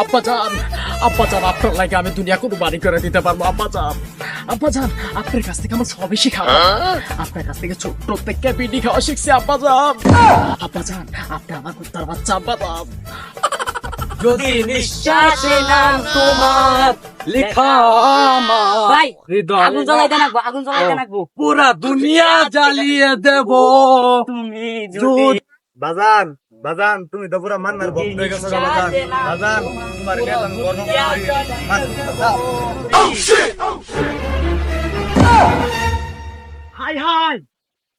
আব্বাজান আব্বাজান আপনার লাগে আমি দুনিয়া কোনো বাড়ি করে দিতে পারব আব্বাজান আব্বাজান আপনার কাছ থেকে আমার সবই শিখাবো আপনার কাছ থেকে ছোট্ট থেকে বিডি খাওয়া শিখছি আব্বাজান আব্বাজান আপনি আমার কুত্তার বাচ্চা আব্বাজান যদি নিঃশ্বাসে নাম তোমার লেখা আমার ভাই আগুন জ্বলাইতে নাকবো আগুন জ্বলাইতে নাকবো পুরা দুনিয়া জ্বালিয়ে দেব। তুমি যদি বাজান বাজান তুমি তো পুরা মান্নার ভক্ত হয়ে গেছো বাজান। বাজান তোমার বেতন গরম hi hi!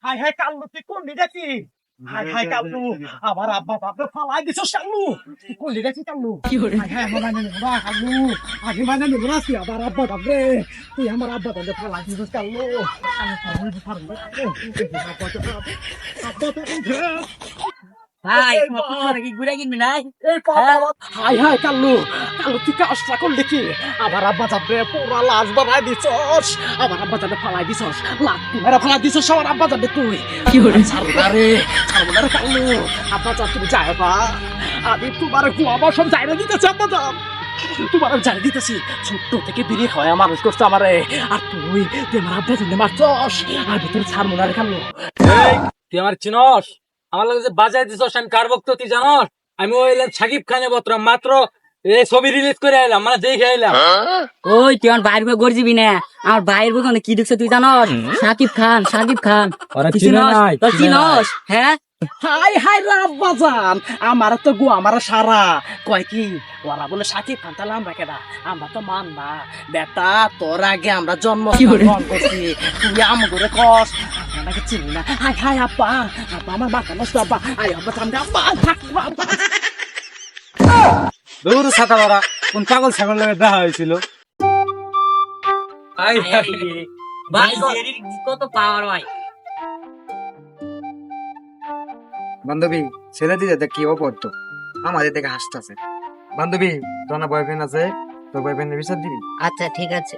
Hi hi Kallu তুই কোন দেখি হাই হাই কাল্লু আবার আব্বা বাপে ফালাই দিছ কাল্লু তুই কোন দেখি কাল্লু? হাই হাই আমার মানে নেব না কাল্লু। আগে মানে নেব না তুই আবার আব্বা বাপরে তুই আমার আব্বা বাপে ফালাই দিছ কাল্লু। আমি ফালাই আব্বা তো আব্বা তো ভাই তোমার কি ঘুরে কিনবি নাই? Papa hi hi Kallu. Kallu তুই কাজটা করলি কি? আবার আব্বা যাবে পুরা লাশ বানাই দিছস। আবার আব্বা যাবে ফালাই দিছস। লাখ মেরা ফালাই দিছস আমার আব্বা যাবে তুই। কি হরে ছাড়বো রে ছাড়বো না রে কাল্লু। আব্বা যা তুমি যাই বা আমি তোমার গুয়াবার সব না দিতেছি আব্বা যা তোমার আমি জানি দিতেছি ছোট্ট থেকে বিড়ি খাওয়াই মানুষ করছে আমারে। আর তুই তুই আমার আব্বা জানে মারছস। আর ভিতরে ছাড়বো না রে কাল্লু। তুই আমার চিনস? আমার লাগে যে বাজাই দিছস আমি কার ভক্ত তুই জানস? আমি ওইলাম সাকিব খানে বত্র মাত্র এই ছবি রিলিজ করে আইলাম মানে দেখে আইলাম। ওই তুই আমার বাইরের বই গড়ে যাবি না। আমার বাইরের বই কি দেখছে তুই জানস? সাকিব খান সাকিব খান। তোর। চিনস? হ্যাঁ? হাই হাই রাব্বা জান আমার তো গো আমার সারা। কয় কি ওরা বলে সাকিব খান তাহলে আমরা কেনা আমরা তো মান না। বেটা তোর আগে আমরা জন্ম গ্রহণ করছি তুই আম করে। কস চিনি না হাই হাই আব্বা আব্বা আমার মাথা নষ্ট সামনে থাকব ছাতা বাড়া কোন পাগল ছাগল লাগে দেখা হয়েছিল আই ভাই কত পাওয়ার ভাই বান্ধবী ছেলে দিদি দেখ কি অপরতো আমাদের দেখে হাসতেছে বান্ধবী তোর না বয়ফ্রেন্ড আছে তোর বয়ফ্রেন্ডের বিচার দিবি আচ্ছা ঠিক আছে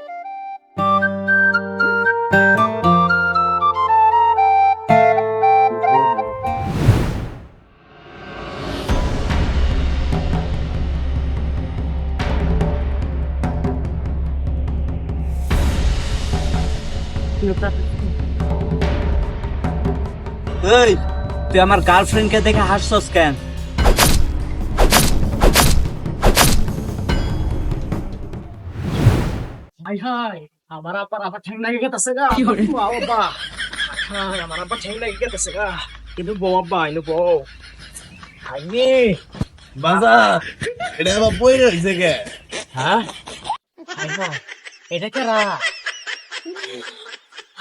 এই তুই আমার গার্লফ্রেন্ড কে দেখে হাসছস কেন? হাই হাই আমার আব্বার আবার ঠ্যাং লাগে গেতেছে গা। বাবা হাই আমার আব্বা ঠ্যাং লাগে গেতেছে গা। কিন্তু বউ আব্বা ইনু বউ। হাইনি বাজা এটা আবার বই রয়েছে কে? হ্যাঁ? এটা কেরা হাই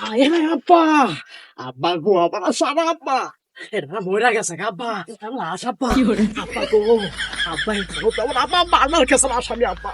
হাই আব্বা। আব্বা গো আব্বা সারা আব্বা। এরা মরে গেছে আব্বা। লাশ আব্বা। আব্বা গো আব্বা আব্বা আব্বা মারমার কেসে আসামি আব্বা।